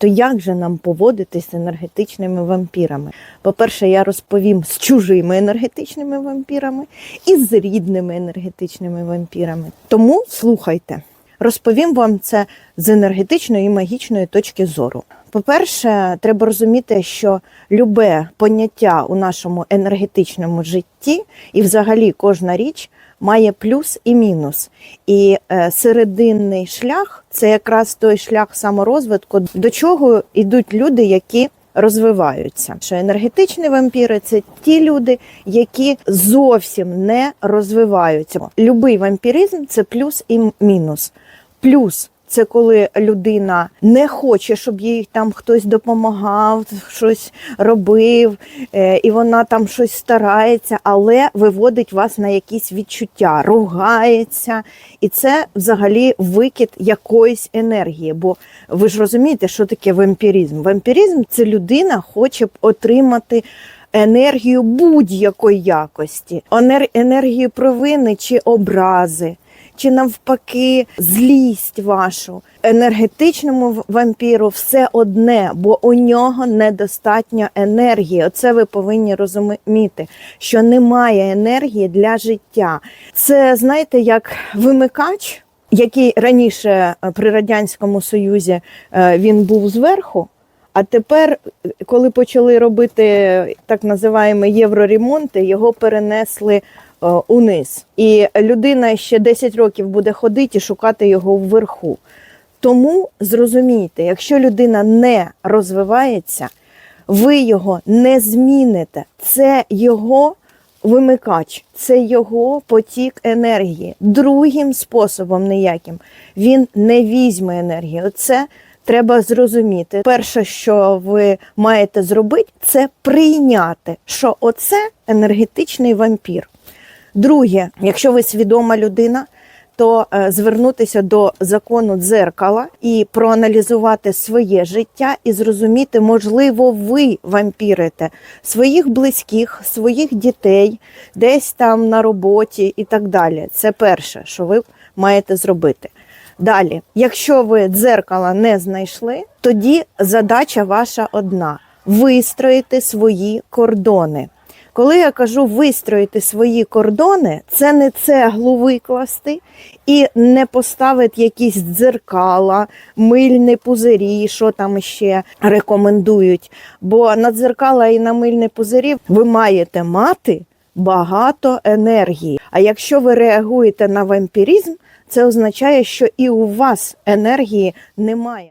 То як же нам поводитись з енергетичними вампірами? По-перше, я розповім з чужими енергетичними вампірами і з рідними енергетичними вампірами. Тому слухайте. Розповім вам це з енергетичної і магічної точки зору. По-перше, треба розуміти, що любе поняття у нашому енергетичному житті, і взагалі кожна річ має плюс і мінус. І е, серединний шлях це якраз той шлях саморозвитку, до чого йдуть люди, які розвиваються. Що енергетичні вампіри це ті люди, які зовсім не розвиваються. Любий вампіризм це плюс і мінус. Плюс це коли людина не хоче, щоб їй там хтось допомагав, щось робив, е, і вона там щось старається, але виводить вас на якісь відчуття, ругається. І це взагалі викид якоїсь енергії. Бо ви ж розумієте, що таке вампіризм? Вампіризм це людина хоче б отримати. Енергію будь-якої якості, енергію провини чи образи, чи навпаки злість вашу. Енергетичному вампіру все одне, бо у нього недостатньо енергії. Оце ви повинні розуміти, що немає енергії для життя. Це знаєте, як вимикач, який раніше е, при радянському союзі е, він був зверху. А тепер, коли почали робити так називаємо євроремонти, його перенесли униз. І людина ще 10 років буде ходити і шукати його вверху. Тому зрозумійте, якщо людина не розвивається, ви його не зміните. Це його вимикач, це його потік енергії. Другим способом ніяким він не візьме енергію. Це треба зрозуміти. Перше, що ви маєте зробити, це прийняти, що оце енергетичний вампір. Друге, якщо ви свідома людина, то е, звернутися до закону дзеркала і проаналізувати своє життя і зрозуміти, можливо, ви вампірите своїх близьких, своїх дітей, десь там на роботі і так далі. Це перше, що ви маєте зробити. Далі, якщо ви дзеркала не знайшли, тоді задача ваша одна вистроїти свої кордони. Коли я кажу вистроїти свої кордони, це не цеглу викласти і не поставити якісь дзеркала, мильні пузирі, що там ще рекомендують. Бо на дзеркала і на мильні пузирі ви маєте мати багато енергії. А якщо ви реагуєте на вампіризм, це означає, що і у вас енергії немає.